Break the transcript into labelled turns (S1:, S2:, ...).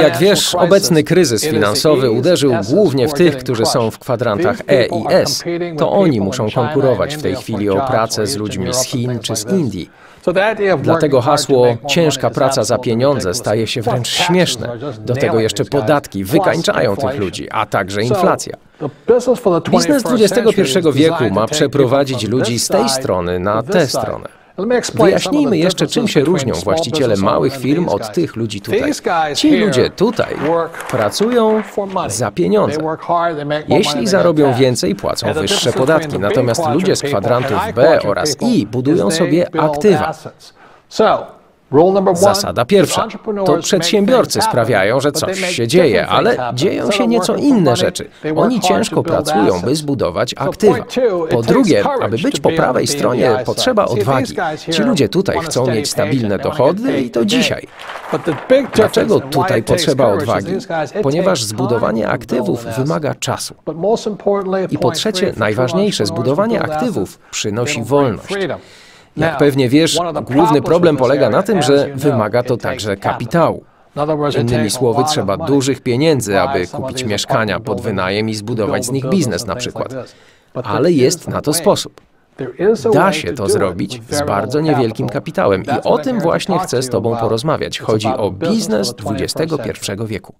S1: Jak wiesz, obecny kryzys finansowy uderzył głównie w tych, którzy są w kwadrantach E i S. To oni muszą konkurować w tej chwili o pracę z ludźmi z Chin czy z Indii. Dlatego hasło ciężka praca za pieniądze staje się wręcz śmieszne. Do tego jeszcze podatki wykańczają tych ludzi, a także inflacja. Biznes XXI wieku ma przeprowadzić ludzi z tej strony na tę stronę. Wyjaśnijmy jeszcze, czym się różnią właściciele małych firm od tych ludzi tutaj. Ci ludzie tutaj pracują za pieniądze. Jeśli zarobią więcej, płacą wyższe podatki, natomiast ludzie z kwadrantów B oraz I budują sobie aktywa. Zasada pierwsza. To przedsiębiorcy sprawiają, że coś się dzieje, ale dzieją się nieco inne rzeczy. Oni ciężko pracują, by zbudować aktywa. Po drugie, aby być po prawej stronie, potrzeba odwagi. Ci ludzie tutaj chcą mieć stabilne dochody i to dzisiaj. Dlaczego tutaj potrzeba odwagi? Ponieważ zbudowanie aktywów wymaga czasu. I po trzecie, najważniejsze, zbudowanie aktywów przynosi wolność. Jak pewnie wiesz, główny problem polega na tym, że wymaga to także kapitału. Innymi słowy, trzeba dużych pieniędzy, aby kupić mieszkania pod wynajem i zbudować z nich biznes na przykład. Ale jest na to sposób. Da się to zrobić z bardzo niewielkim kapitałem i o tym właśnie chcę z Tobą porozmawiać. Chodzi o biznes XXI wieku.